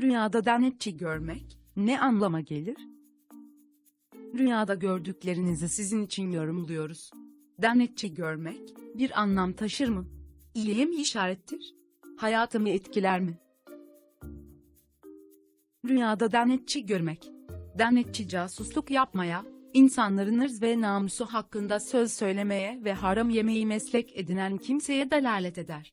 Rüyada denetçi görmek ne anlama gelir? Rüyada gördüklerinizi sizin için yorumluyoruz. Denetçi görmek bir anlam taşır mı? İyiye mi işarettir? Hayatımı etkiler mi? Rüyada denetçi görmek. Denetçi casusluk yapmaya, insanların ırz ve namusu hakkında söz söylemeye ve haram yemeği meslek edinen kimseye delalet eder.